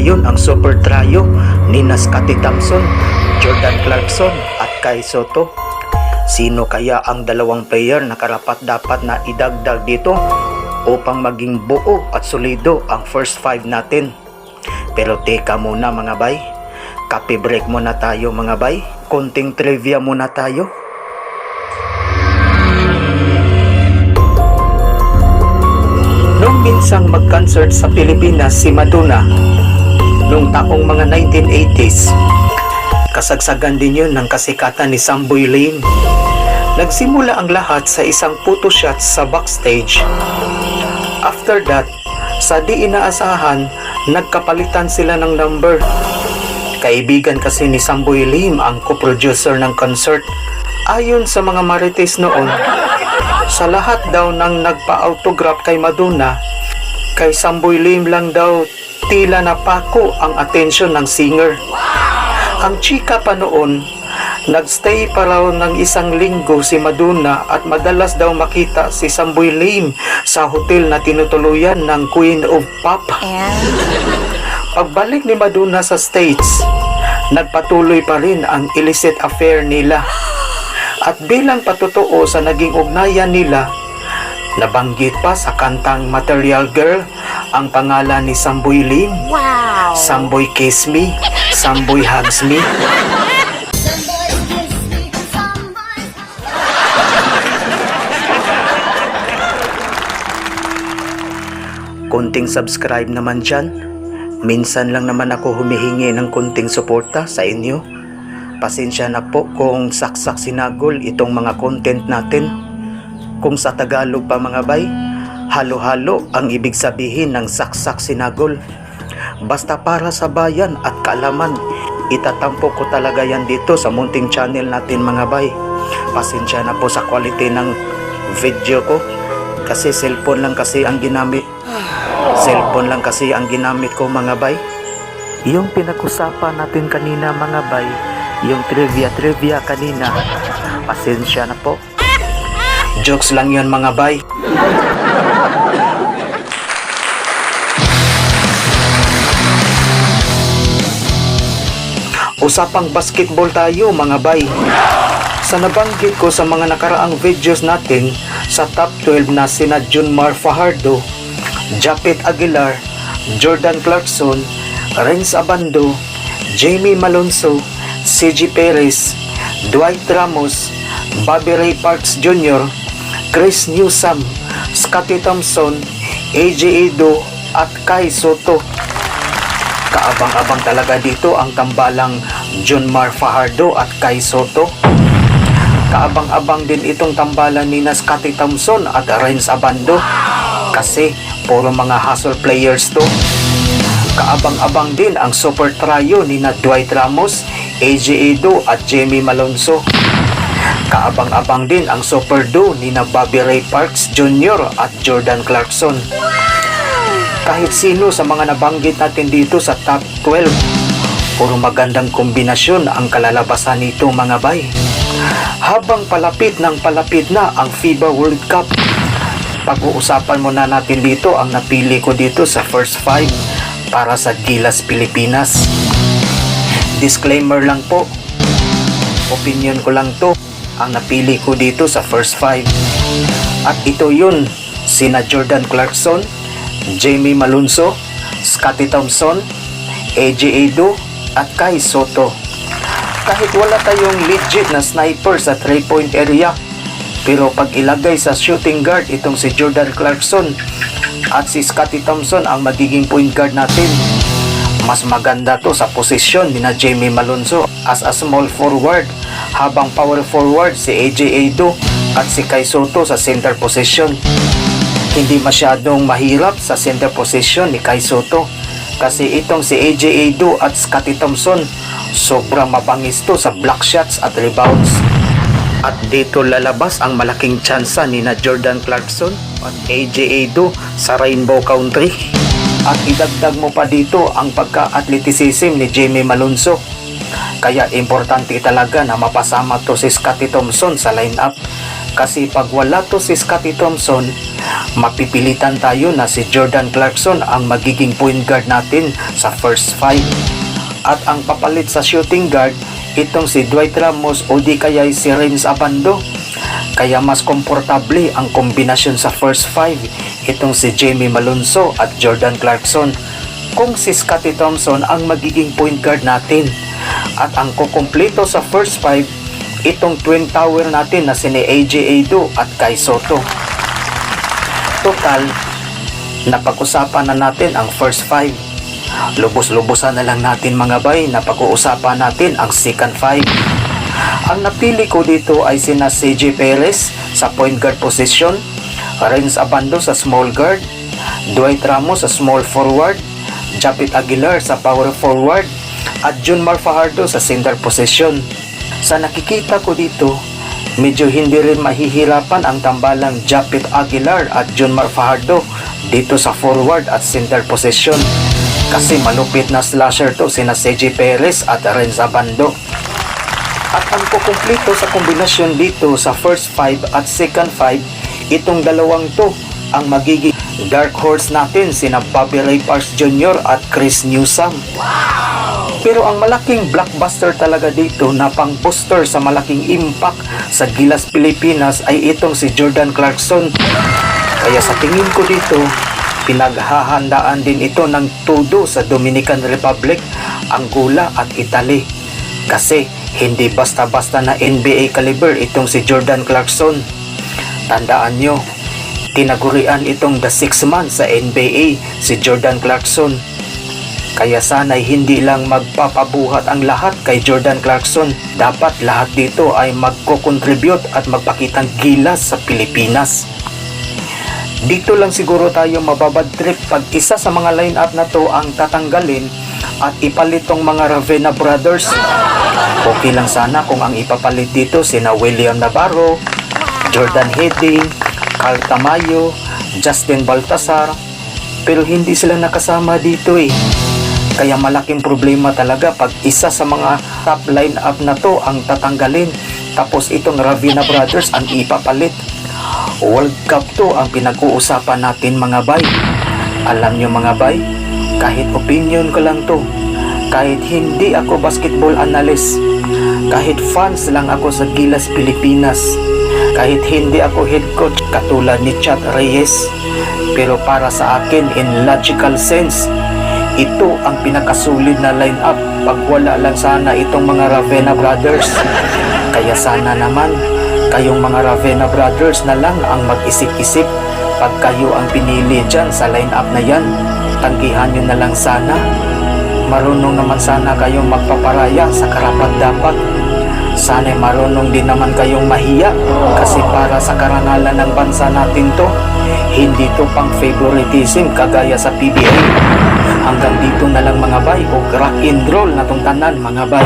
ngayon ang super trio ni Scottie Thompson, Jordan Clarkson at Kai Soto. Sino kaya ang dalawang player na karapat dapat na idagdag dito upang maging buo at solido ang first five natin? Pero teka muna mga bay, kape break muna tayo mga bay, konting trivia muna tayo. Nung minsang mag-concert sa Pilipinas si Madonna nung taong mga 1980s, kasagsagan din yun ng kasikatan ni Samboy Lane. Nagsimula ang lahat sa isang photo shot sa backstage. After that, sa di inaasahan, nagkapalitan sila ng number. Kaibigan kasi ni Samboy Lim ang co-producer ng concert. Ayon sa mga marites noon, sa lahat daw ng nagpa-autograph kay Madonna, kay Samboy Lim lang daw tila napako ang atensyon ng singer. Ang chika pa noon, nagstay pa raw ng isang linggo si Madonna at madalas daw makita si Samboy Lim sa hotel na tinutuluyan ng Queen of Pop. Pagbalik ni Madonna sa States, nagpatuloy pa rin ang illicit affair nila. At bilang patotoo sa naging ugnayan nila, nabanggit pa sa kantang Material Girl ang pangalan ni Samboy Lim. Wow! Samboy Kiss Me, Samboy Hugs Me. Kunting subscribe naman dyan. Minsan lang naman ako humihingi ng kunting suporta sa inyo. Pasensya na po kung saksak sinagol itong mga content natin. Kung sa Tagalog pa mga bay, halo-halo ang ibig sabihin ng saksak sinagol. Basta para sa bayan at kaalaman, itatampo ko talaga yan dito sa munting channel natin mga bay. Pasensya na po sa quality ng video ko kasi cellphone lang kasi ang ginamit Cellphone lang kasi ang ginamit ko mga bay. Yung pinag-usapan natin kanina mga bay, yung trivia-trivia kanina, pasensya na po. Jokes lang yon mga bay. Usapang basketball tayo mga bay. Sa nabanggit ko sa mga nakaraang videos natin sa top 12 na sina Junmar Fajardo, Japet Aguilar, Jordan Clarkson, Renz Abando, Jamie Malonzo, CG Perez, Dwight Ramos, Bobby Ray Parks Jr., Chris Newsome, Scottie Thompson, AJ Edo, at Kai Soto. Kaabang-abang talaga dito ang tambalang John Mar Fajardo at Kai Soto. Kaabang-abang din itong tambalan ni na Scottie Thompson at Renz Abando kasi puro mga hustle players to. Kaabang-abang din ang super trio ni Dwight Ramos, AJ Edo at Jamie Malonzo. Kaabang-abang din ang super duo ni na Bobby Ray Parks Jr. at Jordan Clarkson. Kahit sino sa mga nabanggit natin dito sa top 12, puro magandang kombinasyon ang kalalabasan nito mga bay. Habang palapit ng palapit na ang FIBA World Cup, pag-uusapan muna natin dito ang napili ko dito sa first five para sa Gilas Pilipinas. Disclaimer lang po, opinion ko lang to ang napili ko dito sa first five. At ito yun, sina Jordan Clarkson, Jamie Malunzo, Scottie Thompson, AJ Edo, at Kai Soto. Kahit wala tayong legit na sniper sa 3-point area, pero pag ilagay sa shooting guard itong si Jordan Clarkson at si Scottie Thompson ang magiging point guard natin, mas maganda to sa posisyon ni na Jamie Malonzo as a small forward habang power forward si AJ Edo at si Kai Soto sa center position. Hindi masyadong mahirap sa center position ni Kai Soto kasi itong si AJ Edo at Scottie Thompson sobrang mabangis to sa block shots at rebounds. At dito lalabas ang malaking tsansa ni na Jordan Clarkson at AJ Edo sa Rainbow Country. At idagdag mo pa dito ang pagka-athleticism ni Jamie Malonzo. Kaya importante talaga na mapasama to si Scottie Thompson sa lineup Kasi pag wala to si Scottie Thompson, mapipilitan tayo na si Jordan Clarkson ang magiging point guard natin sa first five. At ang papalit sa shooting guard, itong si Dwight Ramos o di kaya si Renz Abando. Kaya mas komportable ang kombinasyon sa first five, itong si Jamie Malonzo at Jordan Clarkson. Kung si Scottie Thompson ang magiging point guard natin. At ang kukumpleto sa first five, itong twin tower natin na sini AJ Edo at Kai Soto. Total, napag-usapan na natin ang first five. Lubos-lubosan na lang natin mga bay na pag-uusapan natin ang second five. Ang napili ko dito ay sina CJ Perez sa point guard position, Renz Abando sa small guard, Dwight Ramos sa small forward, Japit Aguilar sa power forward, at Junmar Fajardo sa center position. Sa nakikita ko dito, medyo hindi rin mahihirapan ang tambalang Japit Aguilar at Junmar Fajardo dito sa forward at center position. Kasi malupit na slasher to sina CJ Perez at Renz Abando. At ang kukumpleto sa kombinasyon dito sa first five at second five, itong dalawang to ang magiging dark horse natin sina Bobby Ray Parks Jr. at Chris Newsom. Pero ang malaking blockbuster talaga dito na pang booster sa malaking impact sa Gilas Pilipinas ay itong si Jordan Clarkson. Kaya sa tingin ko dito, pinaghahandaan din ito ng tudo sa Dominican Republic, Angola at Italy. Kasi hindi basta-basta na NBA caliber itong si Jordan Clarkson. Tandaan nyo, tinagurian itong the 6 man sa NBA si Jordan Clarkson. Kaya sana'y hindi lang magpapabuhat ang lahat kay Jordan Clarkson. Dapat lahat dito ay magko-contribute at magpakitang gilas sa Pilipinas. Dito lang siguro tayo mababad trip pag isa sa mga line-up na to ang tatanggalin at ipalit tong mga Ravena Brothers. Okay lang sana kung ang ipapalit dito sina William Navarro, Jordan Heading, Carl Tamayo, Justin Baltasar, pero hindi sila nakasama dito eh. Kaya malaking problema talaga pag isa sa mga top line-up na to ang tatanggalin tapos itong Ravina Brothers ang ipapalit. World Cup to ang pinag-uusapan natin mga bay. Alam nyo mga bay, kahit opinion ko lang to, kahit hindi ako basketball analyst, kahit fans lang ako sa Gilas Pilipinas, kahit hindi ako head coach katulad ni Chat Reyes, pero para sa akin in logical sense, ito ang pinakasulid na lineup pag wala lang sana itong mga Ravena Brothers. Kaya sana naman, kayong mga Ravena Brothers na lang ang mag-isip-isip pag kayo ang pinili dyan sa lineup na yan. Tanggihan nyo na lang sana. Marunong naman sana kayong magpaparaya sa karapat dapat. Sana'y marunong din naman kayong mahiya kasi para sa karangalan ng bansa natin to, hindi to pang favoritism kagaya sa PBA. Hanggang dito na lang mga bay o rock and roll na tong tanan mga bay.